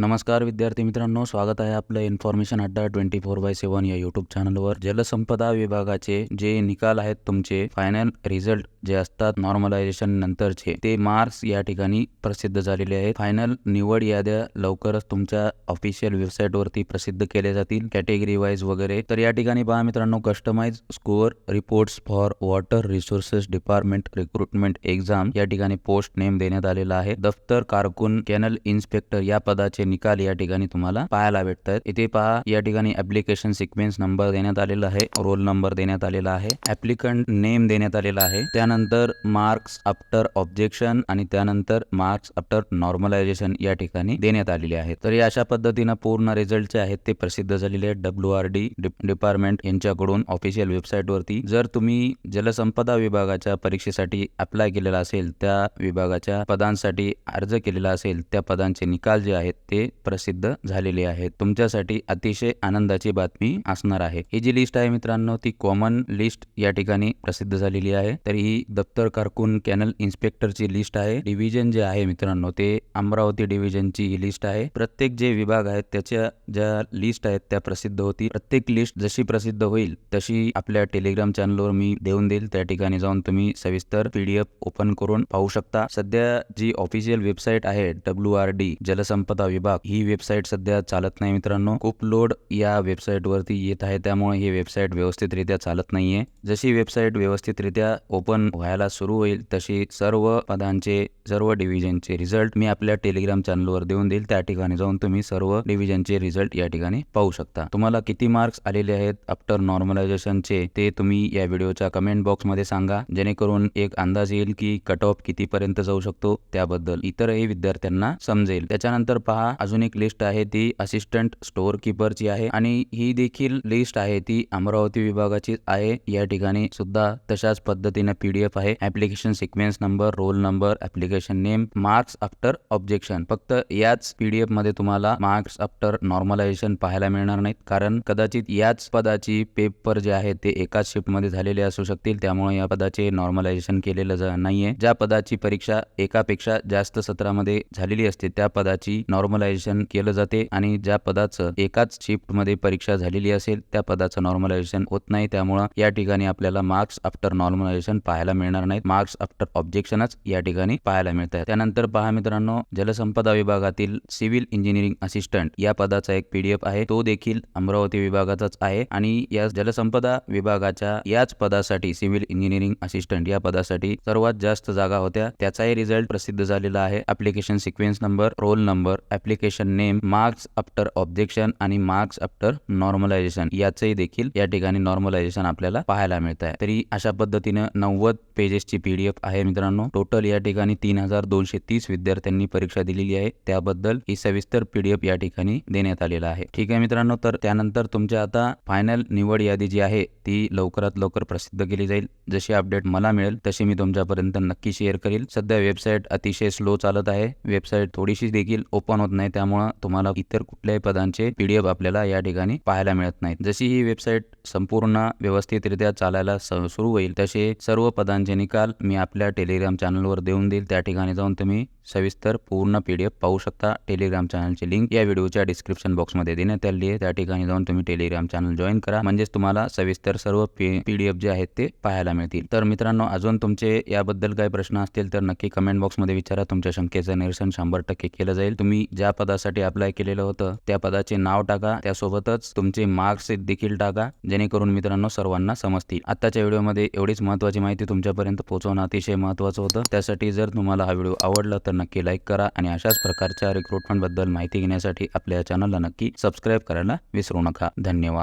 नमस्कार विद्यार्थी मित्रांनो स्वागत आहे आपलं इन्फॉर्मेशन अड्डा ट्वेंटी फोर बाय सेवन या युट्यूब चॅनलवर जलसंपदा विभागाचे जे निकाल आहेत तुमचे फायनल रिझल्ट जे असतात नॉर्मलायझेशन नंतरचे ते मार्क्स या ठिकाणी प्रसिद्ध झालेले आहेत. फायनल निवड याद्या लवकरच तुमच्या ऑफिशियल वेबसाईटवरती प्रसिद्ध केल्या जातील कॅटेगरी वाईज वगैरे. तर या ठिकाणी पहा मित्रांनो customize score reports for water resources department recruitment exam या ठिकाणी पोस्ट नेम देण्यात आलेला आहे. दफ्तर कारकून कॅनल इन्स्पेक्टर या पदाचे निकाल या ठिकाणी तुम्हाला पाहायला भेटतात. इथे पहा या ठिकाणी ऍप्लिकेशन सिक्वेन्स नंबर देण्यात आलेला आहे रोल नंबर देण्यात आलेला आहे ऍप्लिकंट नेम देण्यात आलेला आहे. त्या त्यानंतर मार्क्स आफ्टर ऑब्जेक्शन आणि त्यानंतर मार्क्स आफ्टर नॉर्मलायझेशन या ठिकाणी देण्यात आलेले आहेत तर या अशा पद्धतीनं पूर्ण रिझल्ट जे आहेत ते प्रसिद्ध झालेले आहेत. डब्ल्यू आर डी डिपार्टमेंट यांच्याकडून ऑफिशियल वेबसाईट वरती. जर तुम्ही जलसंपदा विभागाच्या परीक्षेसाठी अप्लाय केलेला असेल त्या विभागाच्या पदांसाठी अर्ज केलेला असेल त्या पदांचे निकाल जे आहेत ते प्रसिद्ध झालेले आहेत. तुमच्यासाठी अतिशय आनंदाची बातमी असणार आहे. ही जी लिस्ट आहे मित्रांनो ती कॉमन लिस्ट या ठिकाणी प्रसिद्ध झालेली आहे. तर ही दप्तर कारकून कॅनल इन्स्पेक्टरची लिस्ट आहे. डिव्हिजन जे आहे मित्रांनो ते अमरावती डिव्हिजनची ही लिस्ट आहे. प्रत्येक जे विभाग आहेत त्याच्या ज्या लिस्ट आहेत त्या प्रसिद्ध होती प्रत्येक लिस्ट जशी प्रसिद्ध होईल तशी आपल्या टेलिग्राम चॅनलवर मी देऊन देईल. त्या ठिकाणी जाऊन तुम्ही सविस्तर पीडीएफ ओपन करून पाहू शकता. सध्या जी ऑफिशियल वेबसाईट आहे डब्ल्यू आर डी जलसंपदा विभाग ही वेबसाईट सध्या चालत नाही मित्रांनो. खूप लोड या वेबसाईट वरती येत आहे त्यामुळे ही वेबसाईट व्यवस्थितरित्या चालत नाहीये. जशी वेबसाईट व्यवस्थितरित्या ओपन व्हायला सुरू होईल तशी सर्व पदांचे सर्व डिव्हिजनचे रिझल्ट मी आपल्या टेलिग्राम चॅनलवर देऊन देईल. त्या ठिकाणी जाऊन तुम्ही सर्व डिव्हिजनचे रिझल्ट या ठिकाणी पाहू शकता. तुम्हाला किती मार्क्स आलेले आहेत आफ्टर नॉर्मलायझेशनचे ते तुम्ही या व्हिडिओच्या कमेंट बॉक्समध्ये सांगा. जेणेकरून एक अंदाज येईल की कट ऑफ कितीपर्यंत जाऊ शकतो त्याबद्दल इतरही विद्यार्थ्यांना समजेल. त्याच्यानंतर पहा अजून एक लिस्ट आहे ती असिस्टंट स्टोअर किपरची आहे आणि ही देखील लिस्ट आहे ती अमरावती विभागाची आहे. या ठिकाणी सुद्धा तशाच पद्धतीने पीडीएफ आहे. Application sequence number roll number application name marks after objection फक्त याच पीडीएफमध्ये तुम्हाला मार्क्स आफ्टर नॉर्मलायझेशन पाहायला मिळणार नाहीत. कारण कदाचित याच पदाची पेपर जे आहे ते एकाच शिफ्टमध्ये झालेले असू शकतील. त्यामुळे या पदाचे नॉर्मलायझेशन केलेलं जा- नाहीये. ज्या पदाची परीक्षा एकापेक्षा जास्त सत्रामध्ये झालेली असते त्या पदाची नॉर्मलायझेशन केलं जाते आणि ज्या पदाचं एकाच शिफ्टमध्ये परीक्षा झालेली असेल त्या पदाचं नॉर्मलायझेशन होत नाही. त्यामुळं या ठिकाणी आपल्याला मार्क्स आफ्टर नॉर्मलायझेशन पाहायला मिळणार नाहीत. मार्क्स आफ्टर ऑब्जेक्शनच या ठिकाणी पाहायला मिळतात त्यानंतर पहा मित्रांनो जलसंपदा विभागातील सिव्हिल इंजिनिअरिंग असिस्टंट या पदाचा एक पीडीएफ आहे. तो देखील अमरावती विभागाचाच आहे आणि या जलसंपदा विभागाच्या याच पदासाठी सिव्हिल इंजिनिअरिंग असिस्टंट या पदासाठी सर्वात जास्त जागा होत्या. त्याचाही रिझल्ट प्रसिद्ध झालेला आहे. Application sequence number roll number application name marks after objection आणि मार्क्स आफ्टर नॉर्मलायझेशन याचंही देखील या ठिकाणी नॉर्मलायझेशन आपल्याला पाहायला मिळत आहे तरी अशा पद्धतीनं नव्वद पेजेसची पी डी एफ आहे मित्रांनो. टोटल या ठिकाणी तीन हजार दोनशे तीस विद्यार्थ्यांनी परीक्षा दिलेली आहे. त्याबद्दल ही सविस्तर पीडीएफ या ठिकाणी देण्यात आलेला आहे. ठीक आहे मित्रांनो तर त्यानंतर तुमच्या आता फायनल निवड यादी जी आहे ती लवकरात लवकर प्रसिद्ध केली जाईल. जशी अपडेट मला मिळेल तशी मी तुमच्यापर्यंत नक्की शेअर करेल. सध्या वेबसाईट अतिशय स्लो चालत आहे. वेबसाईट थोडीशी देखील ओपन होत नाही. त्यामुळं तुम्हाला इतर कुठल्याही पदांचे पीडीएफ आपल्याला या ठिकाणी पाहायला मिळत नाहीत. जशी ही वेबसाईट संपूर्ण व्यवस्थितरित्या चालायला सुरू होईल तसे सर्व मतदानाचे निकाल मी आपल्या टेलिग्राम चॅनलवर देऊन देईल. त्या ठिकाणी जाऊन तुम्ही सविस्तर पूर्ण पी डी एफ पाहू शकता. टेलिग्राम चॅनलची लिंक या व्हिडिओच्या डिस्क्रिप्शन बॉक्समध्ये देण्यात आली आहे. त्या ठिकाणी जाऊन तुम्ही टेलिग्राम चॅनल जॉईन करा. म्हणजेच तुम्हाला सविस्तर सर्व पी डी एफ जे आहेत ते पाहायला मिळतील. तर मित्रांनो अजून तुमचे याबद्दल काही प्रश्न असतील तर नक्की कमेंट बॉक्समध्ये विचारा. तुमच्या शंकेचं निरसन शंभर टक्के केलं जाईल. तुम्ही ज्या पदासाठी अप्लाय केलेलं होतं त्या पदाचे नाव टाका. त्यासोबतच तुमचे मार्क्स देखील टाका जेणेकरून मित्रांनो सर्वांना समजतील. आत्ताच्या व्हिडिओमध्ये एवढीच महत्त्वाची माहिती तुमच्यापर्यंत पोहोचवणं अतिशय महत्त्वाचं होतं. त्यासाठी जर तुम्हाला हा व्हिडिओ आवडला तर नक्की लाईक करा आणि अशाच प्रकारच्या रिक्रुटमेंटबद्दल माहिती घेण्यासाठी आपल्या चॅनलला नक्की सबस्क्राईब करायला विसरू नका. धन्यवाद.